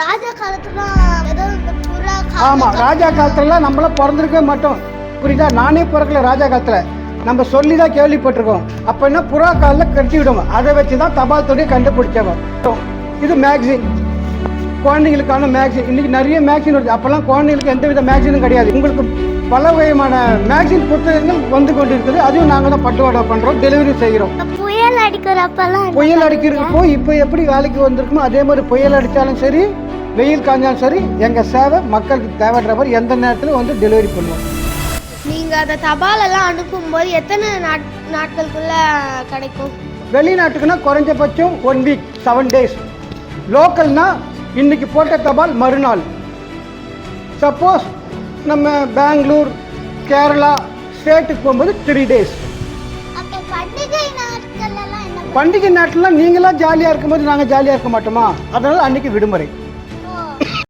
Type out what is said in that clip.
ராஜா காலத்துல ஆமாம் ராஜா காலத்துலலாம் நம்மளாம் பிறந்திருக்கவே மாட்டோம். புரியுதா? நானே பிறக்கல ராஜா காலத்தில். நம்ம சொல்லி தான் கேள்விப்பட்டிருக்கோம். அப்போ என்ன புறா காலில் கட்டி விடுவோம். அதை வச்சு தான் தபால் துறையை கண்டுபிடிச்சவங்க. இது மேக்சின் குழந்தைங்களுக்கான மேக்சின் இன்னைக்கு நிறைய மேக்சின் வருது. அப்போல்லாம் குழந்தைங்களுக்கு எந்த வித மேக்சினும் கிடையாது. உங்களுக்கு பல வகையான மேக்சின் புத்தகங்கள் வந்து கொண்டு இருக்குது அதையும் நாங்கள் தான் பட்டுவாடா பண்ணுறோம் டெலிவரி செய்கிறோம் புயல் அடிக்கிறப்பெல்லாம் புயல் அடிக்கிறப்போ இப்போ எப்படி வேலைக்கு வந்திருக்குமோ அதே மாதிரி புயல் அடித்தாலும் சரி வெயில் காஞ்சாலும் சரி எங்கள் சேவை மக்களுக்கு தேவைன்ற மாதிரி எந்த நேரத்திலும் வந்து டெலிவரி பண்ணுவோம். நீங்க அந்த தபால் எல்லாம் அனுப்பும்போது எத்தனை நாட் நாட்களுக்குள்ள கிடைக்கும்? வெளிநாட்டுக்குன்னா குறைஞ்சபட்சம் ஒன் வீக் செவன் டேஸ் லோக்கல்னா இன்னைக்கு போட்ட தபால் மறுநாள். சப்போஸ் நம்ம பெங்களூர் கேரளா ஸ்டேட்டுக்கு போகும்போது த்ரீ டேஸ் பண்டிகை நாட்டிலாம் நீங்களாம் ஜாலியாக இருக்கும்போது நாங்கள் ஜாலியாக இருக்க மாட்டோமா? அதனால் அன்னைக்கு விடுமுறை.